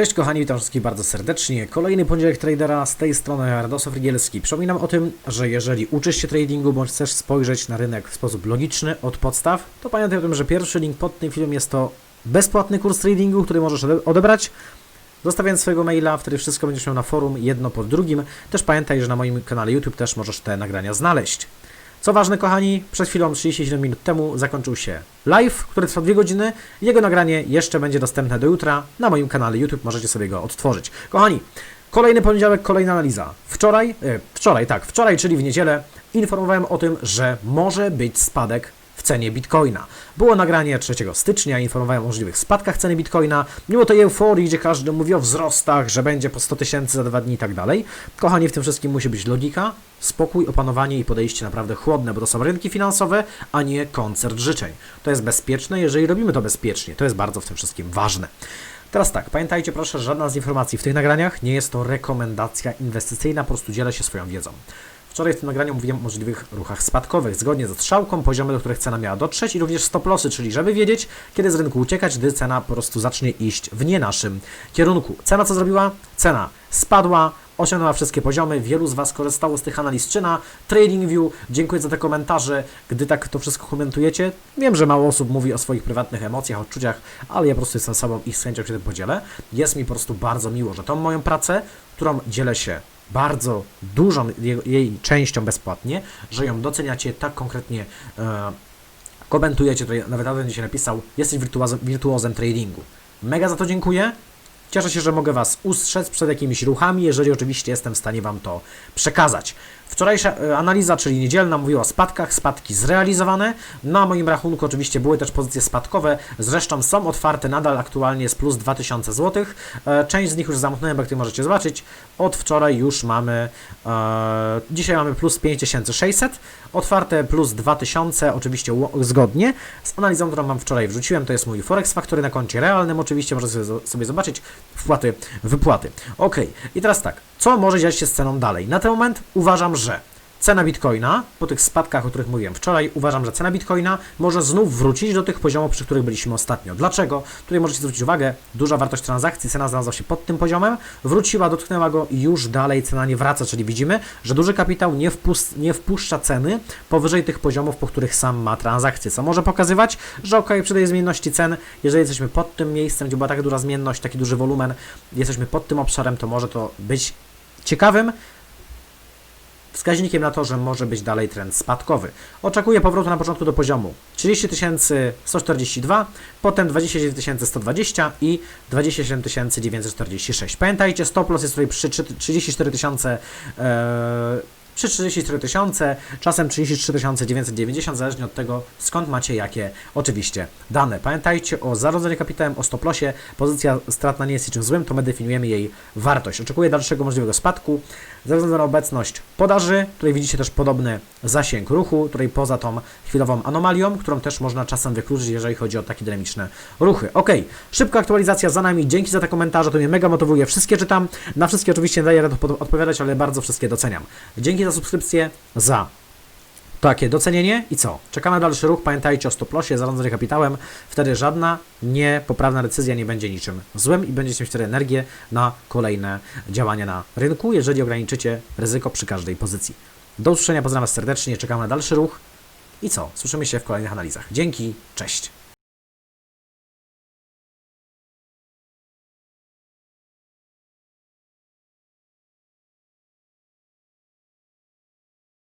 Cześć kochani, witam wszystkich bardzo serdecznie. Kolejny poniedziałek tradera z tej strony Radosław Rygielski. Przypominam o tym, że jeżeli uczysz się tradingu bądź chcesz spojrzeć na rynek w sposób logiczny od podstaw, to pamiętaj o tym, że pierwszy link pod tym filmem jest to bezpłatny kurs tradingu, który możesz ode- odebrać. Zostawiając swojego maila, wtedy wszystko będziesz miał na forum jedno pod drugim. Też pamiętaj, że na moim kanale YouTube też możesz te nagrania znaleźć. Co ważne, kochani, przed chwilą, 37 minut temu, zakończył się live, który trwa 2 godziny. Jego nagranie jeszcze będzie dostępne do jutra na moim kanale YouTube. Możecie sobie go odtworzyć. Kochani, kolejny poniedziałek, kolejna analiza. Wczoraj, e, wczoraj, tak, wczoraj, czyli w niedzielę, informowałem o tym, że może być spadek w cenie bitcoina. Było nagranie 3 stycznia, informowałem o możliwych spadkach ceny bitcoina, mimo tej euforii, gdzie każdy mówi o wzrostach, że będzie po 100 tysięcy za dwa dni i tak dalej. Kochani, w tym wszystkim musi być logika, spokój, opanowanie i podejście naprawdę chłodne, bo to są rynki finansowe, a nie koncert życzeń. To jest bezpieczne, jeżeli robimy to bezpiecznie. To jest bardzo w tym wszystkim ważne. Teraz tak, pamiętajcie proszę, żadna z informacji w tych nagraniach nie jest to rekomendacja inwestycyjna, po prostu dzielę się swoją wiedzą. Wczoraj w tym nagraniu mówiłem o możliwych ruchach spadkowych, zgodnie ze strzałką, poziomy, do których cena miała dotrzeć i również stop lossy, czyli żeby wiedzieć, kiedy z rynku uciekać, gdy cena po prostu zacznie iść w nie naszym kierunku. Cena co zrobiła? Cena spadła, osiągnęła wszystkie poziomy, wielu z Was korzystało z tych analiz czy na TradingView. Dziękuję za te komentarze, gdy tak to wszystko komentujecie. Wiem, że mało osób mówi o swoich prywatnych emocjach, odczuciach, ale ja po prostu jestem sobą i z chęcią się tym podzielę. Jest mi po prostu bardzo miło, że tą moją pracę, którą dzielę się bardzo dużą jej, częścią bezpłatnie, że ją doceniacie tak konkretnie e, komentujecie, tutaj nawet Adam dzisiaj napisał, jesteś wirtuozem, wirtuozem tradingu. Mega za to dziękuję. Cieszę się, że mogę Was ustrzec przed jakimiś ruchami, jeżeli oczywiście jestem w stanie Wam to przekazać. Wczorajsza e, analiza, czyli niedzielna, mówiła o spadkach, spadki zrealizowane. Na moim rachunku oczywiście były też pozycje spadkowe, zresztą są otwarte nadal, aktualnie jest plus 2000 zł. E, Część z nich już zamknąłem, jak tutaj możecie zobaczyć. Od wczoraj już mamy, e, dzisiaj mamy plus 5600, otwarte plus 2000, oczywiście zgodnie z analizą, którą Wam wczoraj wrzuciłem. To jest mój Forex Factory na koncie realnym, oczywiście możecie sobie zobaczyć wpłaty, wypłaty. Ok, i teraz tak, co może dziać się z ceną dalej? Na ten moment uważam, że cena bitcoina, po tych spadkach, o których mówiłem wczoraj, uważam, że cena bitcoina może znów wrócić do tych poziomów, przy których byliśmy ostatnio. Dlaczego? Tutaj możecie zwrócić uwagę, duża wartość transakcji, cena znalazła się pod tym poziomem, wróciła, dotknęła go i już dalej cena nie wraca, czyli widzimy, że duży kapitał nie, nie wpuszcza ceny powyżej tych poziomów, po których sam ma transakcje, co może pokazywać, że ok, przy tej zmienności cen, jeżeli jesteśmy pod tym miejscem, gdzie była taka duża zmienność, taki duży wolumen, jesteśmy pod tym obszarem, to może to być ciekawym wskaźnikiem na to, że może być dalej trend spadkowy. Oczekuję powrotu na początku do poziomu 30 142, potem 29 120 i 27 946. Pamiętajcie, stop loss jest tutaj przy 34 tysiące e, przy 34 tysiące, czasem 33 990, zależnie od tego, skąd macie jakie oczywiście dane. Pamiętajcie o zarządzaniu kapitałem, o stop lossie. Pozycja stratna nie jest niczym złym, to my definiujemy jej wartość. Oczekuję dalszego możliwego spadku. Ze względu na obecność podaży, tutaj widzicie też podobny zasięg ruchu, tutaj poza tą chwilową anomalią, którą też można czasem wykluczyć, jeżeli chodzi o takie dynamiczne ruchy. Ok, szybka aktualizacja za nami. Dzięki za te komentarze, to mnie mega motywuje. Wszystkie czytam, na wszystkie oczywiście nie daję odpowiadać, ale bardzo wszystkie doceniam. Dzięki za subskrypcję, za takie docenienie i co? Czekamy na dalszy ruch. Pamiętajcie o stop lossie, zarządzanie kapitałem. Wtedy żadna niepoprawna decyzja nie będzie niczym złym i będziecie mieć wtedy energię na kolejne działania na rynku, jeżeli ograniczycie ryzyko przy każdej pozycji. Do usłyszenia, pozdrawiam serdecznie, czekamy na dalszy ruch i co? Słyszymy się w kolejnych analizach. Dzięki, cześć!